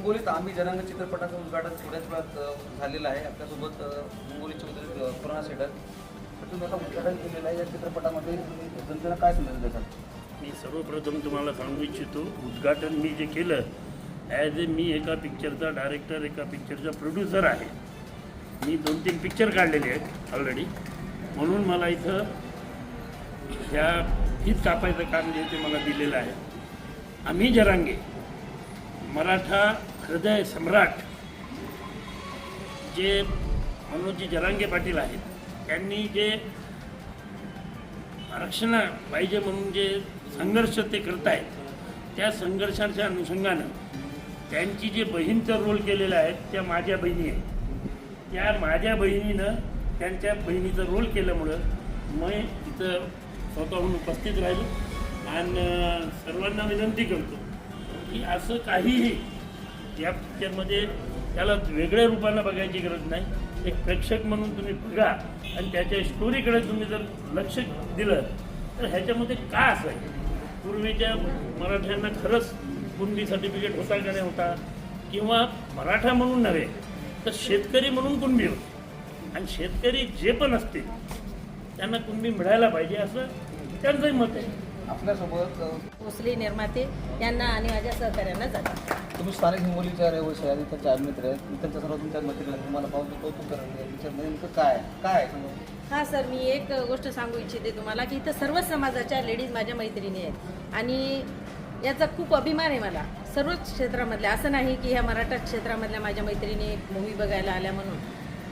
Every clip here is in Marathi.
हिंगोलीत आम्ही जनांग चित्रपटाचं उद्घाटन थोड्याच वेळात झालेलं आहे. आपल्यासोबत मुंगोलीचे हिंगोलीचे उद्योग पूर्ण पुराणा सेटर तर तुम्ही आता उद्घाटन केलेलं आहे या चित्रपटामध्ये. तुम्ही जनतेला काय संदेश देतात? मी सर्वप्रथम तुम्हाला सांगू इच्छितो उद्घाटन मी जे केलं ॲज ए मी एका पिक्चरचा डायरेक्टर एका पिक्चरचा प्रोड्युसर आहे. मी दोन तीन पिक्चर काढलेले आहेत ऑलरेडी म्हणून मला इथं ह्या हीच कापायचं काम जे ते मला दिलेलं आहे. आम्ही जरांगे मराठा हृदय सम्राट जे मनोजी जरांगे पाटील आहेत त्यांनी जे आरक्षण पाहिजे म्हणून जे संघर्ष ते करत आहेत त्या संघर्षाच्या अनुषंगानं त्यांची जे बहीणचा रोल केलेला आहे त्या माझ्या बहिणी आहेत. त्या माझ्या बहिणीनं त्यांच्या बहिणीचा रोल केल्यामुळं मी इथं स्वतःहून उपस्थित राहिलो आणि सर्वांना विनंती करतो की असं काहीही या पिक्चरमध्ये त्याला वेगळ्या रूपानं बघायची गरज नाही. एक प्रेक्षक म्हणून तुम्ही बघा आणि त्याच्या स्टोरीकडे तुम्ही जर लक्ष दिलं तर ह्याच्यामध्ये का असं आहे? पूर्वीच्या मराठ्यांना खरंच कुणबी सर्टिफिकेट होता का नाही होता? किंवा मराठा म्हणून नव्हे तर शेतकरी म्हणून कुणबी होते. आणि शेतकरी जे पण असतील त्यांना कुणबी मिळायला पाहिजे असं त्यांचंही मत आहे. आपल्यासोबत भोसले निर्माते यांना आणि माझ्या सहकार्यांना जातात. तुम्ही स्थानिक हिंगोलीच्या रहिवासी आहेत त्यांच्या मित्र आहेत. मी त्यांच्या सर्व तुमच्या आहेत. तुम्हाला पाहून कौतुक करायला नेमकं काय आहे? काय आहे हा सर मी एक गोष्ट सांगू इच्छिते तुम्हाला की इथं सर्व समाजाच्या लेडीज माझ्या मैत्रिणी आहेत. आणि याचा खूप अभिमान आहे मला. सर्वच क्षेत्रामधल्या असं नाही की ह्या मराठा क्षेत्रामधल्या माझ्या मैत्रिणी मूवी बघायला आल्या म्हणून.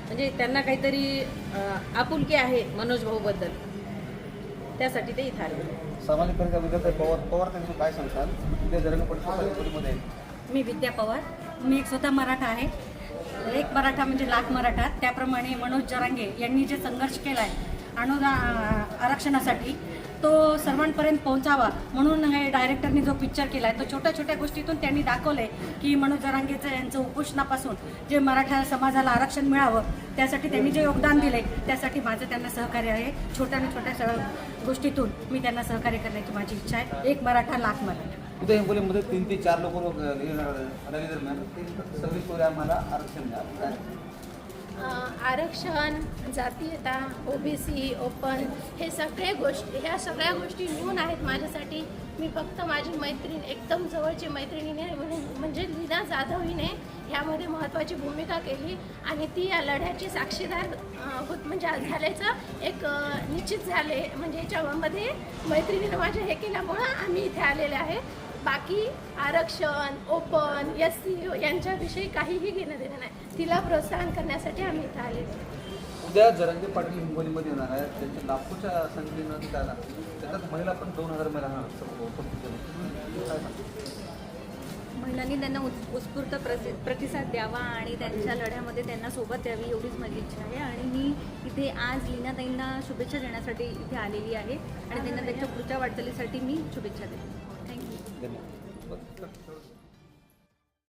म्हणजे त्यांना काहीतरी आपुलकी आहे मनोज भाऊबद्दल. त्यासाठी ते इथं आले. सामाजिक कार्यक्रम विद्यार्थी पवार पवार त्यांनी काय सांगताल मी विद्या पवार. मी एक स्वतः मराठा आहे. एक मराठा म्हणजे लाख मराठा. त्याप्रमाणे मनोज जरांगे यांनी जे संघर्ष केला आहे अनुदा आरक्षणासाठी तो सर्वांपर्यंत पोहोचावा म्हणून हे डायरेक्टरनी जो पिक्चर केला आहे तो छोट्या छोट्या गोष्टीतून त्यांनी दाखवलं आहे की मनोज जरांगेचं यांचं उपोषणापासून जे मराठा समाजाला आरक्षण मिळावं त्यासाठी त्यांनी जे योगदान दिले त्यासाठी माझं त्यांना सहकार्य आहे. छोट्या आणि छोट्या गोष्टीतून मी त्यांना सहकार्य करण्याची माझी इच्छा आहे. एक मराठा लाख मराठा उद्या हिंगोलीमध्ये तीन ते चार लोक रॅली दरम्यान सव्वीस आम्हाला आरक्षण द्या. आरक्षण जातीयता आरक्षण जातीयता ओबीसी ओपन हे सगळे गोष्टी ह्या सगळ्या गोष्टी लिहून आहेत माझ्यासाठी. मी फक्त माझी मैत्रीण एकदम जवळची मैत्रिणीने म्हणून म्हणजे लीना जाधव हिने ह्यामध्ये महत्त्वाची भूमिका केली आणि ती या लढ्याची साक्षीदार होत म्हणजे आज झाल्याचं एक निश्चित झाले म्हणजे याच्यामध्ये मैत्रिणीनं माझ्या हे केल्यामुळं आम्ही इथे आलेले आहे. बाकी आरक्षण ओपन एस सी यांच्याविषयी काहीही घेणं देणं नाही. तिला प्रोत्साहन करण्यासाठी आम्ही इथं आलेलो. आहोत. उद्या जरंगे पाटील हिंगोलीमध्ये येणार आहेत. त्यांच्या लाखोच्या संख्येनं आला. त्याच्यात महिला पण दोन हजार महिला? महिलांनी त्यांना उत्- उत्स्फूर्त प्रसि प्रतिसाद द्यावा आणि त्यांच्या लढ्यामध्ये त्यांना सोबत यावी एवढीच माझी इच्छा आहे. आणि मी इथे आज लीनाताईंना शुभेच्छा देण्यासाठी इथे आलेली आहे. आणि त्यांना त्यांच्या पुढच्या वाटचालीसाठी मी शुभेच्छा देते. थँक्यू धन्यवाद.